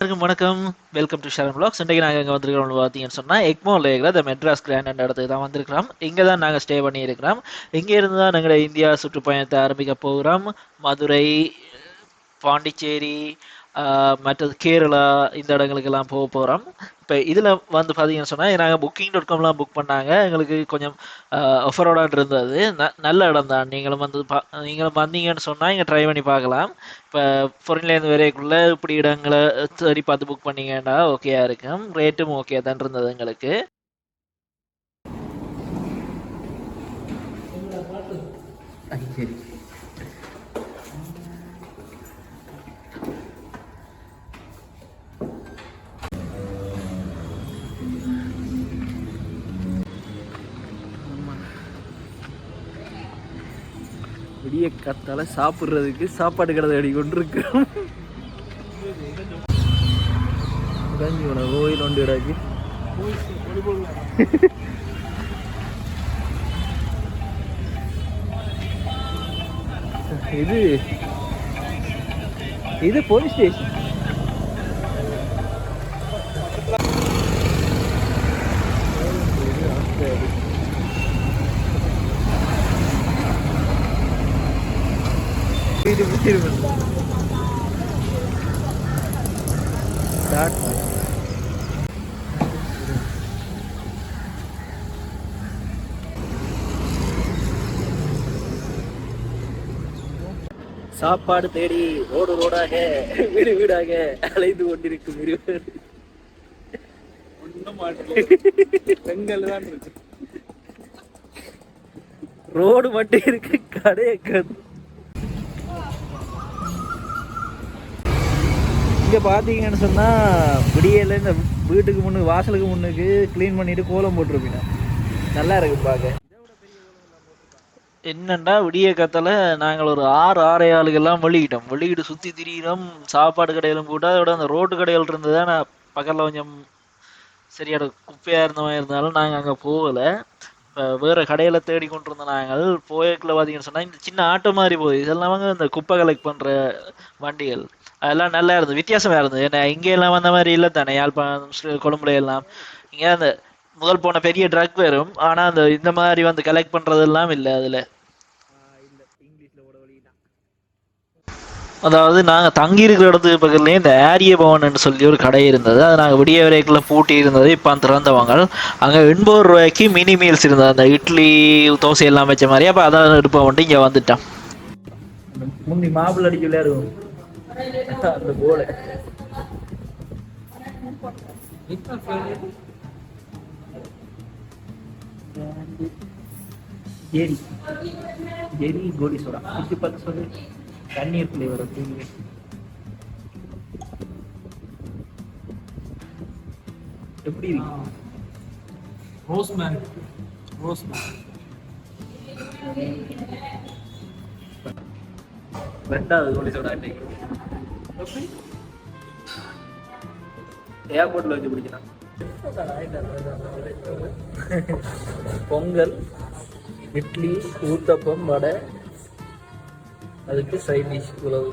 எல்லாருக்கும் வணக்கம். Welcome to Sharan blocks இன்றைக்கு நாங்கள் இங்கே வந்திருக்கிறோம் பார்த்தீங்கன்னு சொன்னால் எக்மோ இருக்கிற த மெட்ராஸ் கிராண்ட் அண்ட் இடத்துக்கு தான் வந்திருக்கிறோம். இங்கே தான் நாங்கள் ஸ்டே பண்ணியிருக்கிறோம் இங்கே இருந்து தான் நாங்கள் இந்தியா சுற்றுப்பயணத்தை ஆரம்பிக்க போகிறோம். மதுரை பாண்டிச்சேரி மற்றது கேரளா இந்த இடங்களுக்கெல்லாம் போக போகிறோம் இப்போ இதில் வந்து பார்த்தீங்கன்னு சொன்னால் நாங்கள் புக்கிங் டாட் காம்லாம் புக் பண்ணாங்க. எங்களுக்கு கொஞ்சம் ஆஃபரோட இருந்தது. ந நல்ல இடம் தான். நீங்களும் வந்து பா நீங்களும் வந்தீங்கன்னு சொன்னால் இங்கே ட்ரை பண்ணி பார்க்கலாம். இப்போ ஃபொரின்லேருந்து வரைக்குள்ள இப்படி இடங்களை சரி பார்த்து புக் பண்ணீங்கன்னா ஓகேயா இருக்கும். ரேட்டும் ஓகே தான் இருந்தது எங்களுக்கு. விடிய காத்தால சாப்பிட்றதுக்கு சாப்பாடு கடை அடி கொண்டு இருக்கிறோம் கோயில் ஒன்று இடாக்கு இது இது போலீஸ் ஸ்டேஷன் இது திரும்ப ஸ்டார்ட் சாப்பாடு தேடி ரோடு ரோடாக வீடு வீடாக அலைந்து கொண்டிருக்கும் இருவர். பெண்கள் தான் இருக்கு. ரோடு மட்டும் இருக்கு கடையை கது இங்கே பார்த்தீங்கன்னு சொன்னால் விடியல இந்த வீட்டுக்கு முன்னுக்கு வாசலுக்கு முன்னுக்கு க்ளீன் பண்ணிட்டு கோலம் போட்டிருப்பீங்க. நல்லா இருக்கு பார்க்க என்னண்டா விடிய கத்தல நாங்கள் ஒரு ஆறு ஆறே ஆளுகெல்லாம் வெளியிட்டோம். வெளியிட்டு சுத்தி திரியிறோம். சாப்பாடு கடையிலும் போட்டு அதோட அந்த ரோட்டு கடையில் இருந்தது நான் பக்கத்தில் கொஞ்சம் சரியான குப்பையாக இருந்த மாதிரி இருந்தாலும் நாங்கள் அங்கே போகலை. இப்போ வேறு கடையில் தேடி கொண்டு இருந்த நாங்கள் போயக்கில் பார்த்தீங்கன்னு சொன்னால் இந்த சின்ன ஆட்டோ மாதிரி போகுது. இதெல்லாம் இந்த குப்பை கலெக்ட் பண்ணுற வண்டிகள். அதெல்லாம் நல்லா இருந்தது. வித்தியாசமா இருந்தது. ஏன்னா இங்கே எல்லாம் வந்த மாதிரி இல்லை தானே யாழ்ப்பாணம் கொழும்புல எல்லாம். இங்கே அந்த முதல் போன பெரிய ட்ரக் வரும் ஆனால் அந்த இந்த மாதிரி வந்து கலெக்ட் பண்ணுறதெல்லாம் இல்லை அதில். அதாவது நாங்கள் தங்கி இருக்கிற இடத்துக்கு பக்கத்துலேயே இந்த ஆரிய பவன் சொல்லி ஒரு கடை இருந்தது. அது நாங்கள் விடிய வரைக்குள்ள பூட்டி இருந்தது. இப்போ அந்த திறந்தவங்க. அங்கே எண்பது ரூபாய்க்கு மினி மீல்ஸ் இருந்தது. அந்த இட்லி தோசை எல்லாம் வச்ச மாதிரி. அப்போ அதான் எடுப்போம் வந்துட்டு இங்கே வந்துட்டோம். முந்தி மாப்பிள்ள அடிக்க விளையாடுவோம். அந்த போல ஜெரி ஜெரி கோடி சோடா இது பார்த்து சொல்லு. தண்ணீர் ஃப்ளேவர் தூங்கி எப்படி இருக்கு? ரோஸ் மேன் ரோஸ் மேன் ரெண்டாவது போலீஸோட அன்னைக்கு இன்னைக்கு. ஏர்போர்ட்ல வச்சு பிடிக்கிறான் பொங்கல் இட்லி ஊத்தப்பம் வடை அதுக்கு சைட் டிஷ் உழவு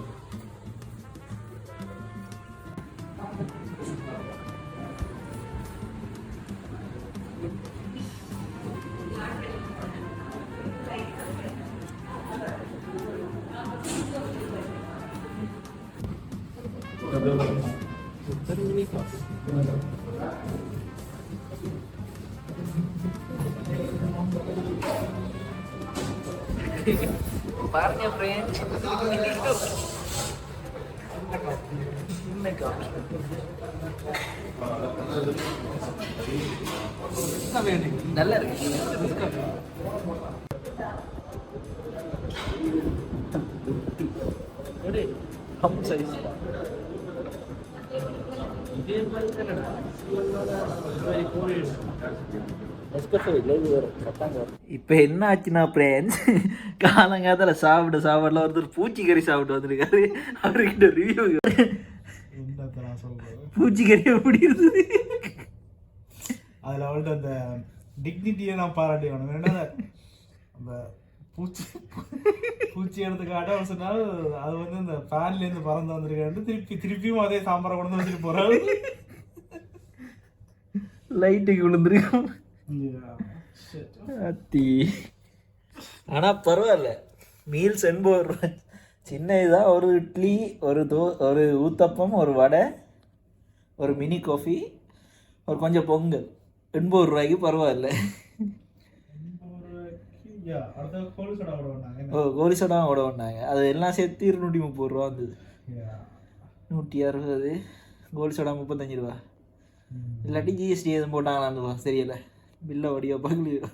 பாருங்க ஃப்ரெண்ட்ஸ் நல்லா இருக்கு கம் சைஸ் இப்போ என்ன ஆச்சுன்னா ஃப்ரெண்ட்ஸ் காலங்காத்தில் சாப்பிட சாப்பாடுல ஒருத்தர் பூச்சிக்கறி சாப்பிட்டு வந்திருக்காரு. அவர்கிட்ட ரிவ்யூ பூச்சிக்கறி எப்படி இருந்தது? அதில் அவள்கிட்ட அந்த டிக்னிட்டியை நான் பாராட்டி வேணும். ஏன்னா அந்த பூச்சி பூச்சி எடுத்து காட்ட ஒரு சொன்னால் அது வந்து இந்த ஃபேன்ல இருந்து பறந்து வந்திருக்காண்டு திருப்பி திருப்பியும் அதே சாம்பாரை கொண்டு வந்து வச்சுட்டு போறாரு. லைட்டுக்கு விழுந்துருக்கும். அத்தி. ஆனால் பரவாயில்ல. மீல்ஸ் ரூபாய் சின்ன இதாக ஒரு இட்லி ஒரு தோ ஒரு ஊத்தப்பம் ஒரு வடை ஒரு மினி காஃபி ஒரு கொஞ்சம் பொங்கல். எண்பது ரூபாய்க்கு பரவாயில்ல அடுத்த கோழி சோடா விட வேண்டாங்க ஓ கோழி சோடா கூட வந்தாங்க அது எல்லாம் சேர்த்து இருநூற்றி முப்பது ரூபா வந்தது. நூற்றி அறுபது. கோழி சோடா முப்பத்தஞ்சு ரூபா. இல்லாட்டி ஜிஎஸ்டி எதுவும் போட்டாங்களா அந்த தெரியல. பில்லை வடிவா பார்க்கலையோ